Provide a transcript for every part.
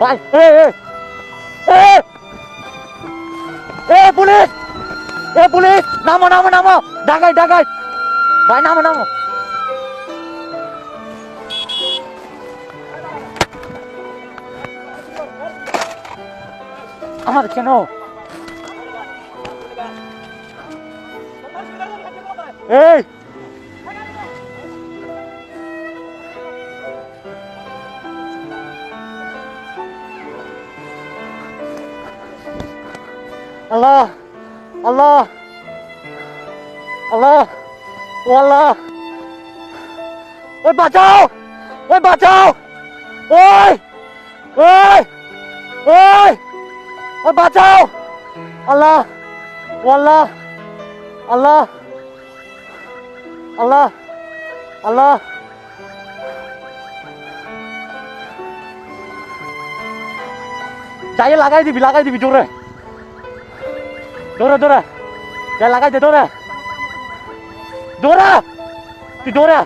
এ এ, police এ, police, নামো নামো নামো, ডাকাই ডাকাই। ভাই, নামো নামো। আমার কেন? এই আল্লাহ আল্লাহ আল্লাহ, ও আল্লাহ। ওই বাঁচাও ওই বাঁচাও। ওই ওই ওই ওই বাঁচাও। আল্লাহ, ও আল্লাহ আল্লাহ আল্লাহ আল্লাহ। দিবি, লাগাই দিবি জোরে। দৌড়া দৌড়া যাই লাগাই দে দৌড়া দৌড়া তুই দৌড়া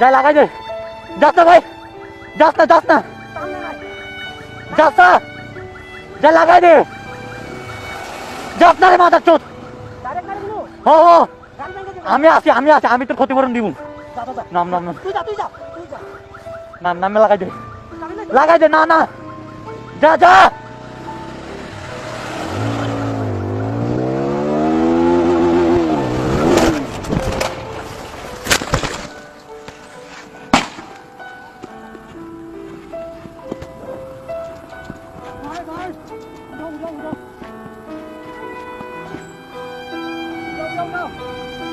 যাই লাগাই দে যাস না ভাই যাস না যাস না যাস না যাই লাগাই দে যাস না রে মাথার চোট হ হ আমি আছি আমি আছি আমি তোর ক্ষতিপূরণ দিব নাম নাম নাম নাম নামে লাগাই দে No, no.